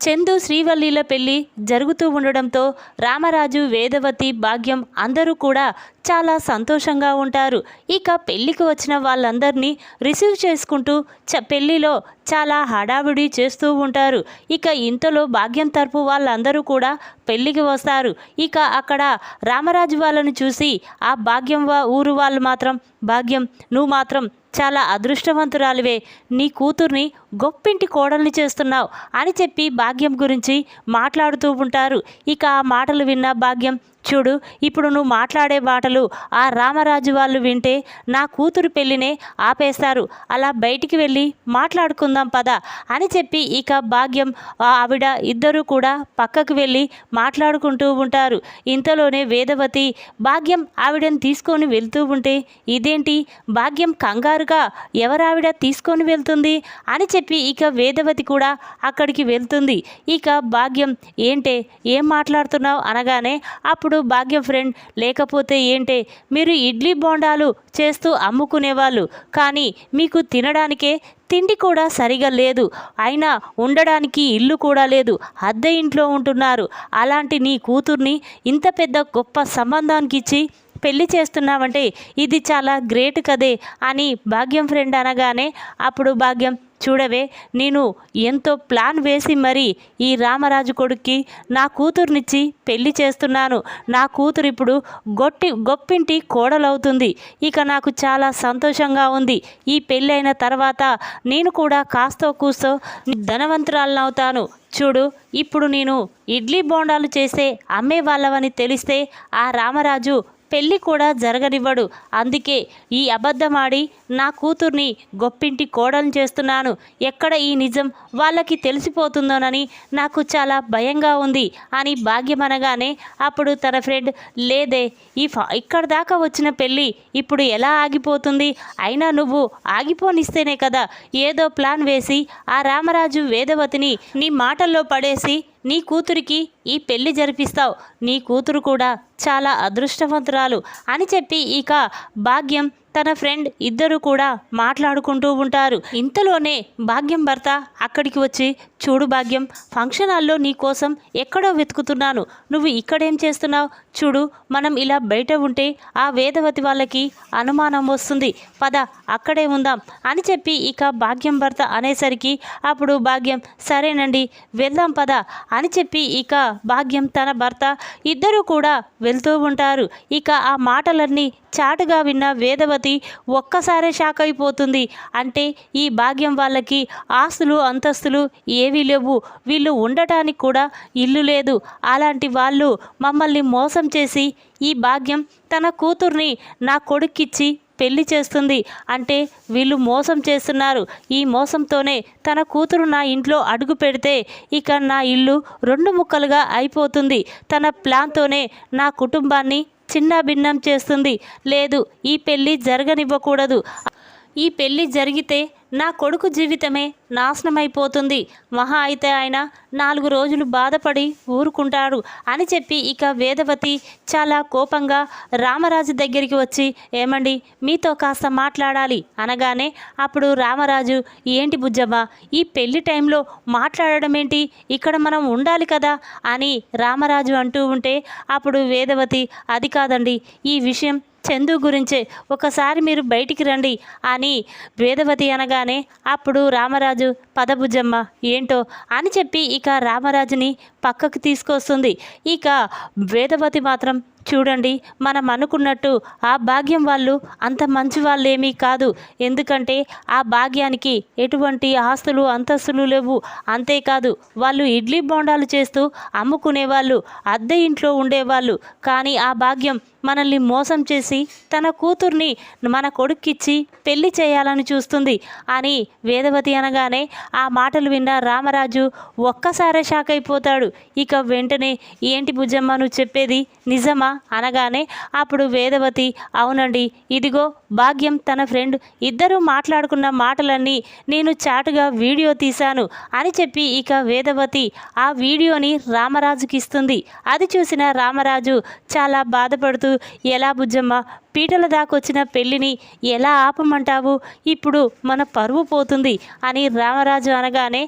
చందు శ్రీవల్లిల పెళ్ళి జరుగుతూ ఉండడంతో రామరాజు వేదవతి భాగ్యం అందరూ కూడా చాలా సంతోషంగా ఉంటారు. ఇక పెళ్ళికి వచ్చిన వాళ్ళందరినీ రిసీవ్ చేసుకుంటూ చ పెళ్ళిలో చాలా హడావిడి చేస్తూ ఉంటారు. ఇక ఇంతలో భాగ్యం తరపు వాళ్ళందరూ కూడా పెళ్ళికి వస్తారు. ఇక అక్కడ రామరాజు వాళ్ళని చూసి ఆ భాగ్యం వా ఊరు వాళ్ళు మాత్రం భాగ్యం నువ్వు మాత్రం చాలా అదృష్టవంతురాలివే. నీ కూతుర్ని గొప్పింటి కోడల్ని చేస్తున్నావు అని చెప్పి భాగ్యం గురించి మాట్లాడుతూ ఉంటారు. ఇక ఆ మాటలు విన్న భాగ్యం చూడు ఇప్పుడు నువ్వు మాట్లాడే మాటలు ఆ రామరాజు వాళ్ళు వింటే నా కూతురు పెళ్ళినే ఆపేస్తారు. అలా బయటికి వెళ్ళి మాట్లాడుకుందాం పద అని చెప్పి ఇక భాగ్యం ఆవిడ ఇద్దరూ కూడా పక్కకు వెళ్ళి మాట్లాడుకుంటూ ఉంటారు. ఇంతలోనే వేదవతి భాగ్యం ఆవిడని తీసుకొని వెళ్తూ ఉంటే ఇదేంటి? భాగ్యం కంగారుగా ఎవరావిడ తీసుకొని వెళ్తుంది? అని చెప్పి ఇక వేదవతి కూడా అక్కడికి వెళ్తుంది. ఇక భాగ్యం ఏంటే? ఏం మాట్లాడుతున్నావు? అనగానే అప్పుడు భాగ్య ఫ్రెండ్ లేకపోతే ఏంటే? మీరు ఇడ్లీ బోండాలు చేస్తూ అమ్ముకునేవాళ్ళు. కానీ మీకు తినడానికే తిండి కూడా సరిగా లేదు. అయినా ఉండడానికి ఇల్లు కూడా లేదు. అద్దె ఇంట్లో ఉంటున్నారు. అలాంటి నీ కూతుర్ని ఇంత పెద్ద గొప్ప సంబంధానికి ఇచ్చి పెళ్ళి చేస్తున్నావంటే ఇది చాలా గ్రేట్ కదే అని భాగ్యం ఫ్రెండ్ అనగానే అప్పుడు భాగ్యం చూడవే నేను ఎంతో ప్లాన్ వేసి మరి ఈ రామరాజు కొడుక్కి నా కూతుర్నిచ్చి పెళ్ళి చేస్తున్నాను. నా కూతురు ఇప్పుడు గొట్టి గొప్పింటి కోడలవుతుంది. ఇక నాకు చాలా సంతోషంగా ఉంది. ఈ పెళ్ళైన తర్వాత నేను కూడా కాస్తో కూస్తో ధనవంతురాలనవుతాను. చూడు ఇప్పుడు నేను ఇడ్లీ బోండాలు చేసే అమ్మే వాళ్ళవని తెలిస్తే ఆ రామరాజు పెళ్ళి కూడా జరగనివ్వడు. అందుకే ఈ అబద్ధమాడి నా కూతుర్ని గొప్పింటి కోడలు చేస్తున్నాను. ఎక్కడ ఈ నిజం వాళ్ళకి తెలిసిపోతుందోనని నాకు చాలా భయంగా ఉంది అని భాగ్యం అనగానే అప్పుడు తన ఫ్రెండ్ లేదే ఈ ఫ ఇక్కడ దాకా వచ్చిన పెళ్ళి ఇప్పుడు ఎలా ఆగిపోతుంది? అయినా నువ్వు ఆగిపోనిస్తేనే కదా ఏదో ప్లాన్ వేసి ఆ రామరాజు వేదవతిని నీ మాటల్లో పడేసి నీ కూతురికి ఈ పెళ్ళి జరిపిస్తావు. నీ కూతురు కూడా చాలా అదృష్టవంతురాలు అని చెప్పి ఇక భాగ్యం తన ఫ్రెండ్ ఇద్దరు కూడా మాట్లాడుకుంటూ ఉంటారు. ఇంతలోనే భాగ్యం భర్త అక్కడికి వచ్చి చూడు భాగ్యం ఫంక్షన్ హాల్లో నీ కోసం ఎక్కడో వెతుకుతున్నాను. నువ్వు ఇక్కడేం చేస్తున్నావు? చూడు మనం ఇలా బయట ఉంటే ఆ వేదవతి వాళ్ళకి అనుమానం వస్తుంది. పద అక్కడే ఉందాం అని చెప్పి ఇక భాగ్యం భర్త అనేసరికి అప్పుడు భాగ్యం సరేనండి వెళ్దాం పద అని చెప్పి ఇక భాగ్యం తన భర్త ఇద్దరు కూడా వెళ్తూ ఉంటారు. ఇక ఆ మాటలన్నీ చాటుగా విన్న వేదవతి ఒక్కసారే షాక్ అయిపోతుంది. అంటే ఈ భాగ్యం వాళ్ళకి ఆస్తులు అంతస్తులు ఏవీ లేవు. వీళ్ళు ఉండటానికి కూడా ఇల్లు లేదు. అలాంటి వాళ్ళు మమ్మల్ని మోసం చేసి ఈ భాగ్యం తన కూతుర్ని నా కొడుక్కిచ్చి పెళ్ళి చేస్తుంది. అంటే వీళ్ళు మోసం చేస్తున్నారు. ఈ మోసంతోనే తన కూతురు నా ఇంట్లో అడుగు పెడితే ఇక నా ఇల్లు రెండు ముక్కలుగా అయిపోతుంది. తన ప్లాన్తోనే నా కుటుంబాన్ని చిన్న భిన్నం చేస్తుంది. లేదు ఈ పెళ్ళి జరగనివ్వకూడదు. ఈ పెళ్ళి జరిగితే నా కొడుకు జీవితమే నాశనమైపోతుంది. మహా అయితే ఆయన నాలుగు రోజులు బాధపడి ఊరుకుంటాడు అని చెప్పి ఇక వేదవతి చాలా కోపంగా రామరాజు దగ్గరికి వచ్చి ఏమండి మీతో కాస్త మాట్లాడాలి. అనగానే అప్పుడు రామరాజు ఏంటి బుజ్జమ్మ ఈ పెళ్ళి టైంలో మాట్లాడడం ఏంటి? ఇక్కడ మనం ఉండాలి కదా? అని రామరాజు అంటూ ఉంటే అప్పుడు వేదవతి అది కాదండి ఈ విషయం చందు గురించే ఒకసారి మీరు బయటికి రండి అని వేదవతి అనగానే అప్పుడు రామరాజు పదభుజమ్మ ఏంటో అని చెప్పి ఇక రామరాజుని పక్కకు తీసుకొస్తుంది. ఇక వేదవతి మాత్రం చూడండి మనం అనుకున్నట్టు ఆ భాగ్యం వాళ్ళు అంత మంచి వాళ్ళేమీ కాదు. ఎందుకంటే ఆ భాగ్యానికి ఎటువంటి ఆస్తులు అంతస్తులు లేవు. అంతేకాదు వాళ్ళు ఇడ్లీ బోండాలు చేస్తూ అమ్ముకునేవాళ్ళు అద్దె ఇంట్లో ఉండేవాళ్ళు. కానీ ఆ భాగ్యం మనల్ని మోసం చేసి తన కూతుర్ని మన కొడుక్కిచ్చి పెళ్ళి చేయాలని చూస్తుంది అని వేదవతి అనగానే ఆ మాటలు విన్న రామరాజు ఒక్కసారే షాక్ అయిపోతాడు ఇక వెంటనే ఏంటి భుజమ్మ నువ్వు చెప్పేది నిజమా? అనగానే అప్పుడు వేదవతి అవునండి ఇదిగో భాగ్యం తన ఫ్రెండ్ ఇద్దరూ మాట్లాడుకున్న మాటలన్నీ నేను చాటుగా వీడియో తీశాను అని చెప్పి ఇక వేదవతి ఆ వీడియోని రామరాజుకి ఇస్తుంది. అది చూసిన రామరాజు చాలా బాధపడుతూ ఎలా బుజ్జమ్మ పీటల దాకొచ్చిన పెళ్ళిని ఎలా ఆపమంటావు? ఇప్పుడు మన పరువు పోతుంది అని రామరాజు అనగానే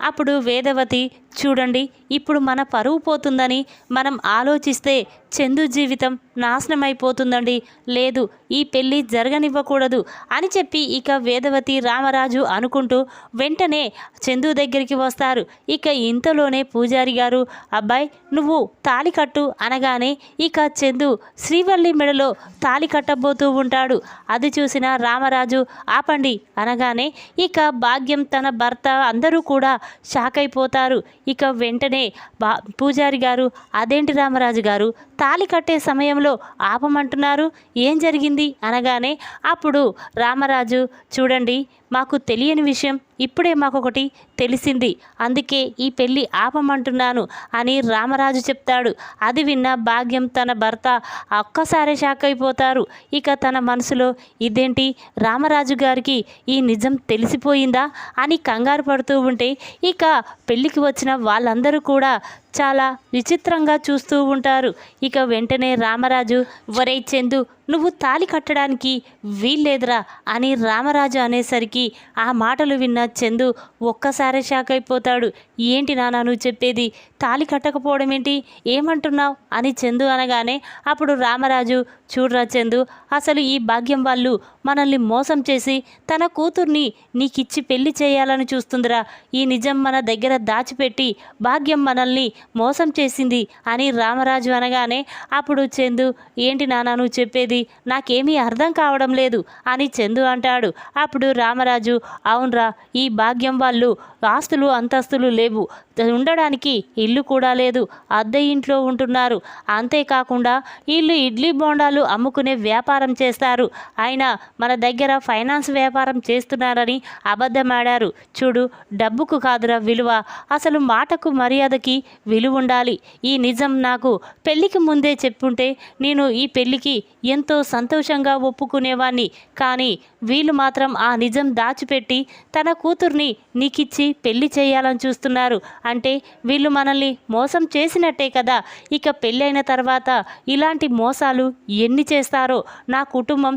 అప్పుడు వేదవతి చూడండి ఇప్పుడు మన పరువు పోతుందని మనం ఆలోచిస్తే చందు జీవితం నాశనం అయిపోతుందండి లేదు ఈ పెళ్ళి జరగనివ్వకూడదు అని చెప్పి ఇక వేదవతి రామరాజు అనుకుంటూ వెంటనే చందు దగ్గరికి వస్తారు. ఇక ఇంతలోనే పూజారి గారు అబ్బాయి నువ్వు తాలి కట్టు అనగానే ఇక చందు శ్రీవల్లి మెడలో తాలి కట్టబోతూ ఉంటాడు. అది చూసిన రామరాజు ఆపండి అనగానే ఇక భాగ్యం తన భర్త అందరూ కూడా షాక్ అయిపోతారు ఇక వెంటనే బా పూజారి గారు అదేంటి రామరాజు గారు తాలి కట్టే సమయంలో ఆపమంటున్నారు ఏం జరిగింది? అనగానే అప్పుడు రామరాజు చూడండి మాకు తెలియని విషయం ఇప్పుడే మాకొకటి తెలిసింది. అందుకే ఈ పెళ్ళి ఆపమంటున్నాను అని రామరాజు చెప్తాడు. అది విన్న భాగ్యం తన భర్త ఒక్కసారే షాక్ అయిపోతారు. ఇక తన మనసులో ఇదేంటి? రామరాజు గారికి ఈ నిజం తెలిసిపోయిందా? అని కంగారు పడుతూ ఉంటే ఇక పెళ్ళికి వచ్చిన వాళ్ళందరూ కూడా చాలా విచిత్రంగా చూస్తూ ఉంటారు. ఇక వెంటనే రామరాజు వరే చందు నువ్వు తాలి కట్టడానికి వీల్లేదురా అని రామరాజు అనేసరికి ఆ మాటలు విన్న చందు ఒక్కసారి షాక్ అయిపోతాడు. ఏంటి నాన్న నువ్వు చెప్పేది? తాలి కట్టకపోవడం ఏంటి? ఏమంటున్నావు? అని చందు అనగానే అప్పుడు రామరాజు చూడరా చందు అసలు ఈ భాగ్యం వాళ్ళు మనల్ని మోసం చేసి తన కూతుర్ని నీకిచ్చి పెళ్ళి చేయాలని చూస్తుందిరా. ఈ నిజం మన దగ్గర దాచిపెట్టి భాగ్యం మనల్ని మోసం చేసింది అని రామరాజు అనగానే అప్పుడు చందు ఏంటి నాన్న నువ్వు చెప్పేది? నాకేమీ అర్థం కావడం లేదు అని చందు అంటాడు. అప్పుడు రామరాజు అవునరా ఈ భాగ్యం వాళ్ళు ఆస్తులు అంతస్తులు లేవు. ఉండడానికి ఇల్లు కూడా లేదు. అద్దె ఇంట్లో ఉంటున్నారు. అంతేకాకుండా వీళ్ళు ఇడ్లీ బోండాలు అమ్ముకునే వ్యాపారం చేస్తారు. అయినా మన దగ్గర ఫైనాన్స్ వ్యాపారం చేస్తున్నారని అబద్ధమాడారు. చూడు డబ్బుకు కాదురా విలువ. అసలు మాటకు మర్యాదకి విలువ ఉండాలి ఈ నిజం నాకు పెళ్ళికి ముందే చెప్పుంటే నేను ఈ పెళ్ళికి ఎంతో సంతోషంగా ఒప్పుకునేవాణ్ణి. కానీ వీళ్ళు మాత్రం ఆ నిజం దాచిపెట్టి తన కూతుర్ని నీకిచ్చి పెళ్ళి చేయాలని చూస్తున్నారు. అంటే వీళ్ళు మనల్ని మోసం చేసినట్టే కదా. ఇక పెళ్ళైన తర్వాత ఇలాంటి మోసాలు ఎన్ని చేస్తారో నా కుటుంబం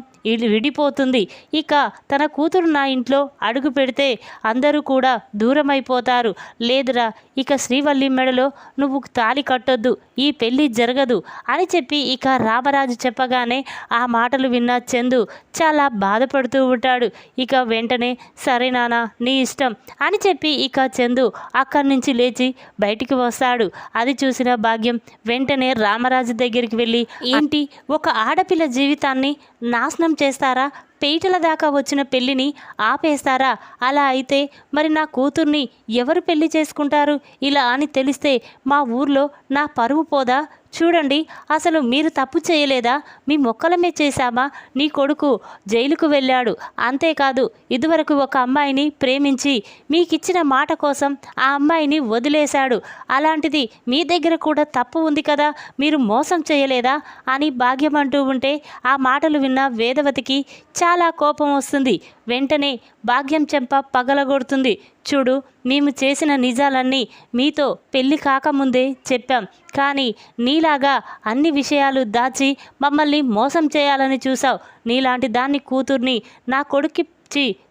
విడిపోతుంది. ఇక తన కూతురు నా ఇంట్లో అడుగు పెడితే అందరూ కూడా దూరం అయిపోతారు లేదురా ఇక శ్రీవల్లి మెడలో నువ్వు తాలి కట్టొద్దు ఈ పెళ్ళి జరగదు అని చెప్పి ఇక రామరాజు చెప్పగానే ఆ మాటలు విన్న చందు చాలా బాధపడుతూ ఉంటాడు. ఇక వెంటనే సరే నాన్న నీ ఇష్టం అని చెప్పి ఇక చందు అక్కడి నుంచి లేచి బయటికి వస్తాడు. అది చూసిన భాగ్యం వెంటనే రామరాజు దగ్గరికి వెళ్ళి ఏంటి ఒక ఆడపిల్ల జీవితాన్ని నాశనం చేస్తారా? పేటల దాకా వచ్చిన పెళ్ళిని ఆపేస్తారా? అలా అయితే మరి నా కూతుర్ని ఎవరు పెళ్ళి చేసుకుంటారు? ఇలా అని తెలిస్తే మా ఊర్లో నా పరువు పోదా? చూడండి అసలు మీరు తప్పు చేయలేదా? మీ మొక్కలమే చేశామా? నీ కొడుకు జైలుకు వెళ్ళాడు. అంతేకాదు ఇదివరకు ఒక అమ్మాయిని ప్రేమించి మీకిచ్చిన మాట కోసం ఆ అమ్మాయిని వదిలేశాడు. అలాంటిది మీ దగ్గర కూడా తప్పు ఉంది కదా? మీరు మోసం చేయలేదా? అని భాగ్యం అంటూ ఉంటే ఆ మాటలు విన్న వేదవతికి చాలా కోపం వస్తుంది. వెంటనే భాగ్యం చెంప పగలగొడుతుంది. చూడు మేము చేసిన నిజాలన్నీ మీతో పెళ్ళి కాకముందే చెప్పాం. కానీ నీలాగా అన్ని విషయాలు దాచి మమ్మల్ని మోసం చేయాలని చూసావు నీలాంటి దాన్ని కూతుర్ని నా కొడుక్కి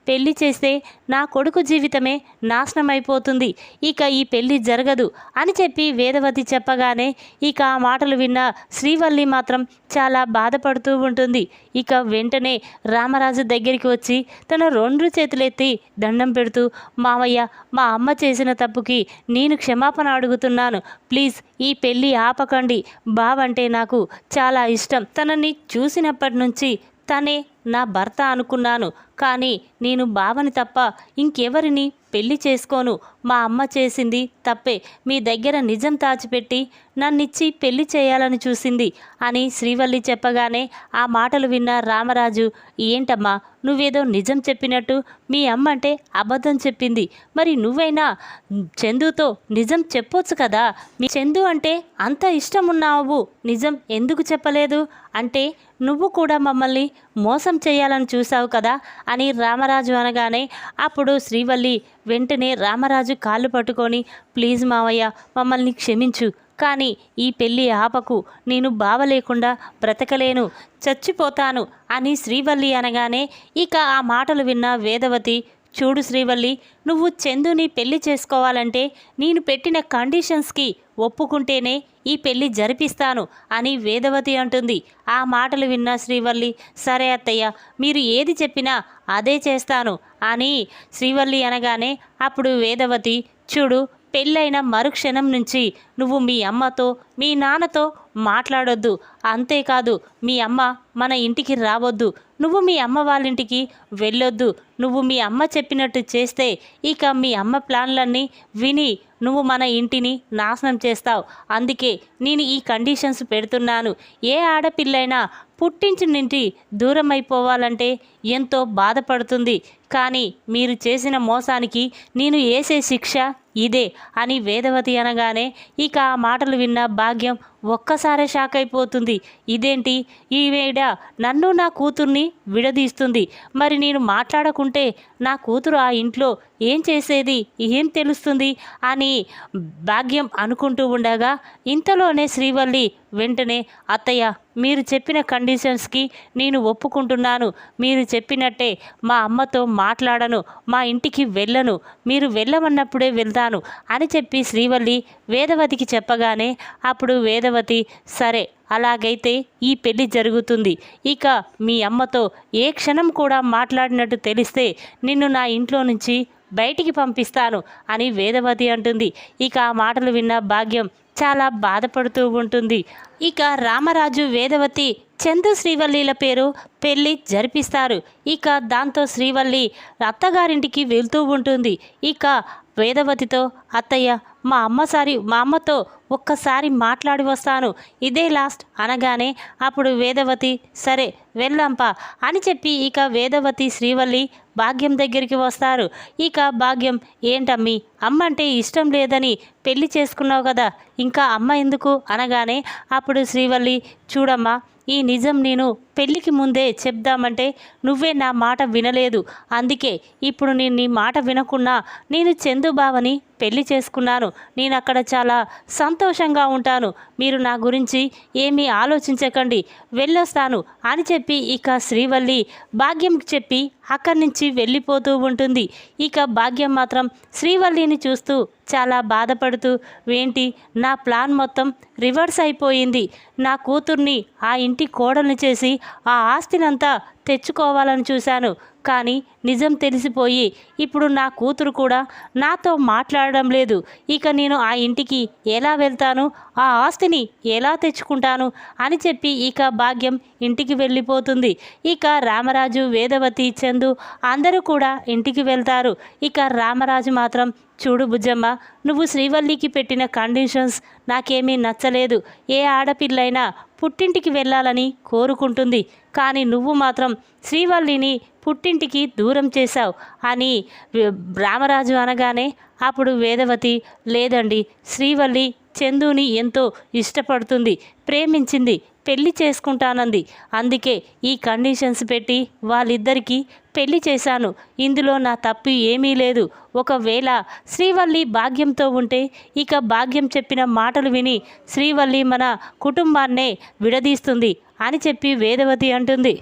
పెళ్ళి చేస్తే నా కొడుకు జీవితమే నాశనం అయిపోతుంది ఇక ఈ పెళ్ళి జరగదు అని చెప్పి వేదవతి చెప్పగానే ఇక ఆ మాటలు విన్న శ్రీవల్లి మాత్రం చాలా బాధపడుతూ ఉంటుంది. ఇక వెంటనే రామరాజు దగ్గరికి వచ్చి తన రెండు చేతులెత్తి దండం పెడుతూ మావయ్య మా అమ్మ చేసిన తప్పుకి నేను క్షమాపణ అడుగుతున్నాను. ప్లీజ్ ఈ పెళ్ళి ఆపకండి. బావంటే నాకు చాలా ఇష్టం. తనని చూసినప్పటి నుంచి తనే నా భర్త అనుకున్నాను కానీ నేను బావని తప్ప ఇంకెవరిని పెళ్ళి చేసుకోను. మా అమ్మ చేసింది తప్పే. మీ దగ్గర నిజం దాచిపెట్టి నన్నిచ్చి పెళ్ళి చేయాలని చూసింది అని శ్రీవల్లి చెప్పగానే ఆ మాటలు విన్న రామరాజు ఏంటమ్మా నువ్వేదో నిజం చెప్పినట్టు మీ అమ్మ అంటే అబద్ధం చెప్పింది. మరి నువ్వైనా చందుతో నిజం చెప్పొచ్చు కదా? మీ చందు అంటే అంత ఇష్టం ఉన్నావు నిజం ఎందుకు చెప్పలేదు? అంటే నువ్వు కూడా మమ్మల్ని మోసం చేయాలని చూసావు కదా? అని రామరాజు అనగానే అప్పుడు శ్రీవల్లి వెంటనే రామరాజు కాళ్ళు పట్టుకొని ప్లీజ్ మావయ్య మమ్మల్ని క్షమించు. కానీ ఈ పెళ్ళి ఆపకు. నేను బావ లేకుండా బ్రతకలేను. చచ్చిపోతాను అని శ్రీవల్లి అనగానే ఇక ఆ మాటలు విన్న వేదవతి చూడు శ్రీవల్లి నువ్వు చందుని పెళ్ళి చేసుకోవాలంటే నేను పెట్టిన కండిషన్స్కి ఒప్పుకుంటేనే ఈ పెళ్ళి జరిపిస్తాను అని వేదవతి అంటుంది. ఆ మాటలు విన్న శ్రీవల్లి సరే అత్తయ్య మీరు ఏది చెప్పినా అదే చేస్తాను అని శ్రీవల్లి అనగానే అప్పుడు వేదవతి చూడు పెళ్ళైన మరుక్షణం నుంచి నువ్వు మీ అమ్మతో మీ నాన్నతో మాట్లాడొద్దు. అంతేకాదు మీ అమ్మ మన ఇంటికి రావద్దు. నువ్వు మీ అమ్మ వాళ్ళ ఇంటికి వెళ్ళొద్దు. నువ్వు మీ అమ్మ చెప్పినట్టు చేస్తే ఇక మీ అమ్మ ప్లాన్లన్నీ విని నువ్వు మన ఇంటిని నాశనం చేస్తావు. అందుకే నేను ఈ కండిషన్స్ పెడుతున్నాను. ఏ ఆడపిల్లైనా పుట్టించి నింటి దూరం అయిపోవాలంటే ఎంతో బాధపడుతుంది. కానీ మీరు చేసిన మోసానికి నేను వేసే శిక్ష ఇదే అని వేదవతి అనగానే ఇక ఆ మాటలు విన్న భాగ్యం ఒక్కసారే షాక్ అయిపోతుంది. ఇదేంటి? ఈ వేడ నన్ను నా కూతుర్ని విడదీస్తుంది. మరి నేను మాట్లాడకుంటే నా కూతురు ఆ ఇంట్లో ఏం చేసేది? ఏం తెలుస్తుంది? అని భాగ్యం అనుకుంటూ ఉండగా ఇంతలోనే శ్రీవల్లి వెంటనే అత్తయ్య మీరు చెప్పిన కండిషన్స్కి నేను ఒప్పుకుంటున్నాను. మీరు చెప్పినట్టే మా అమ్మతో మాట్లాడను. మా ఇంటికి వెళ్ళను. మీరు వెళ్ళమన్నప్పుడే వెళ్తాను. అని చెప్పి శ్రీవల్లి వేదవతికి చెప్పగానే అప్పుడు వేద వేదవతి సరే అలాగైతే ఈ పెళ్ళి జరుగుతుంది. ఇక మీ అమ్మతో ఏ క్షణం కూడా మాట్లాడినట్టు తెలిస్తే నిన్ను నా ఇంట్లో నుంచి బయటికి పంపిస్తాను అని వేదవతి అంటుంది. ఇక ఆ మాటలు విన్న భాగ్యం చాలా బాధపడుతూ ఉంటుంది. ఇక రామరాజు వేదవతి చందు శ్రీవల్లిల పేరు పెళ్ళి జరిపిస్తారు. ఇక దాంతో శ్రీవల్లి అత్తగారింటికి వెళ్తూ ఉంటుంది. ఇక వేదవతితో అత్తయ్య మా అమ్మసారి మా అమ్మతో ఒక్కసారి మాట్లాడి వస్తాను. ఇదే లాస్ట్ అనగానే అప్పుడు వేదవతి సరే వెళ్ళంపా అని చెప్పి ఇక వేదవతి శ్రీవల్లి భాగ్యం దగ్గరికి వస్తారు. ఇక భాగ్యం ఏంటమ్మి అమ్మ అంటే ఇష్టం లేదని పెళ్ళి చేసుకున్నావు కదా ఇంకా అమ్మ ఎందుకు? అనగానే అప్పుడు శ్రీవల్లి చూడమ్మా ఈ నిజం నేను పెళ్ళికి ముందే చెప్దామంటే నువ్వే నా మాట వినలేదు. అందుకే ఇప్పుడు నేను నీ మాట వినకున్నా నేను చందుబావని పెళ్ళి చేసుకున్నాను. నేను అక్కడ చాలా సంతోషంగా ఉంటాను. మీరు నా గురించి ఏమీ ఆలోచించకండి. వెళ్ళొస్తాను అని చెప్పి ఇక శ్రీవల్లి భాగ్యం చెప్పి అక్కడి నుంచి వెళ్ళిపోతూ ఉంటుంది. ఇక భాగ్యం మాత్రం శ్రీవల్లిని చూస్తూ చాలా బాధపడుతూ ఏంటి నా ప్లాన్ మొత్తం రివర్స్ అయిపోయింది. నా కూతుర్ని ఆ ఇంటి కోడల్ని చేసి ఆ ఆస్తినంతా తెచ్చుకోవాలని చూశాను. కానీ నిజం తెలిసిపోయి ఇప్పుడు నా కూతురు కూడా నాతో మాట్లాడడం లేదు. ఇక నేను ఆ ఇంటికి ఎలా వెళ్తాను? ఆ ఆస్తిని ఎలా తెచ్చుకుంటాను? అని చెప్పి ఇక భాగ్యం ఇంటికి వెళ్ళిపోతుంది. ఇక రామరాజు వేదవతి చందు అందరూ కూడా ఇంటికి వెళ్తారు. ఇక రామరాజు మాత్రం చూడు బుజ్జమ్మ నువ్వు శ్రీవల్లికి పెట్టిన కండిషన్స్ నాకేమీ నచ్చలేదు. ఏ ఆడపిల్లైనా పుట్టింటికి వెళ్ళాలని కోరుకుంటుంది. కానీ నువ్వు మాత్రం శ్రీవల్లిని పుట్టింటికి దూరం చేశావు అని రామరాజు అనగానే అప్పుడు వేదవతి లేదండి శ్రీవల్లి చందుని ఎంతో ఇష్టపడుతుంది ప్రేమించింది పెళ్ళి చేసుకుంటానంది. అందుకే ఈ కండిషన్స్ పెట్టి వాళ్ళిద్దరికీ పెళ్ళి చేశాను. ఇందులో నా తప్పు ఏమీ లేదు. ఒకవేళ శ్రీవల్లి భాగ్యంతో ఉంటే ఇక భాగ్యం చెప్పిన మాటలు విని శ్రీవల్లి మన కుటుంబాన్నే విడదీస్తుంది అని చెప్పి వేదవతి అంటుంది.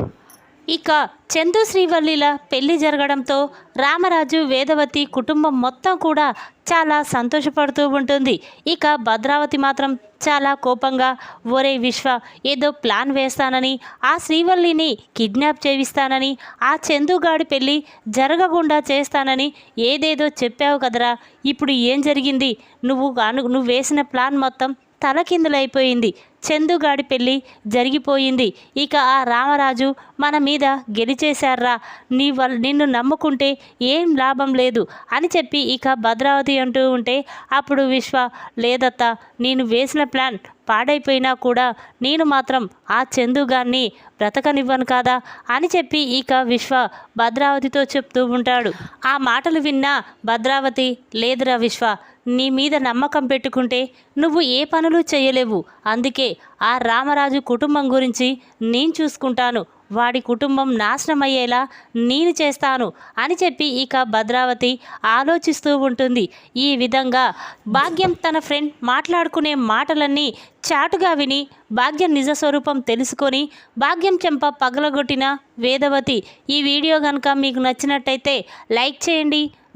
ఇక చందు శ్రీవల్లిల పెళ్ళి జరగడంతో రామరాజు వేదవతి కుటుంబం మొత్తం కూడా చాలా సంతోషపడుతూ ఉంటుంది. ఇక భద్రావతి మాత్రం చాలా కోపంగా ఒరే విశ్వ ఏదో ప్లాన్ వేస్తానని ఆ శ్రీవల్లిని కిడ్నాప్ చేయిస్తానని ఆ చందుగాడి పెళ్ళి జరగకుండా చేస్తానని ఏదేదో చెప్పావు కదరా ఇప్పుడు ఏం జరిగింది? నువ్వు నువ్వు వేసిన ప్లాన్ మొత్తం తలకిందులైపోయింది. చందుగాడి పెళ్ళి జరిగిపోయింది. ఇక ఆ రామరాజు మన మీద గెలిచేశారా నీ వల్ నిన్ను నమ్ముకుంటే ఏం లాభం లేదు అని చెప్పి ఇక భద్రావతి అంటూ ఉంటే అప్పుడు విశ్వ లేదత్తా నేను వేసిన ప్లాన్ పాడైపోయినా కూడా నేను మాత్రం ఆ చందుగాన్ని బ్రతకనివ్వను కాదా అని చెప్పి ఇక విశ్వ భద్రావతితో చెప్తూ ఉంటాడు. ఆ మాటలు విన్నా భద్రావతి లేదురా విశ్వ నీ మీద నమ్మకం పెట్టుకుంటే నువ్వు ఏ పనులు చేయలేవు. అందుకే ఆ రామరాజు కుటుంబం గురించి నేను చూసుకుంటాను. వాడి కుటుంబం నాశనం అయ్యేలా నేను చేస్తాను అని చెప్పి ఇక భద్రావతి ఆలోచిస్తూ ఉంటుంది. ఈ విధంగా భాగ్యం తన ఫ్రెండ్ మాట్లాడుకునే మాటలన్నీ చాటుగా విని భాగ్యం నిజ స్వరూపం తెలుసుకొని భాగ్యం చెంప పగలగొట్టిన వేదవతి ఈ వీడియో కనుక మీకు నచ్చినట్టయితే లైక్ చేయండి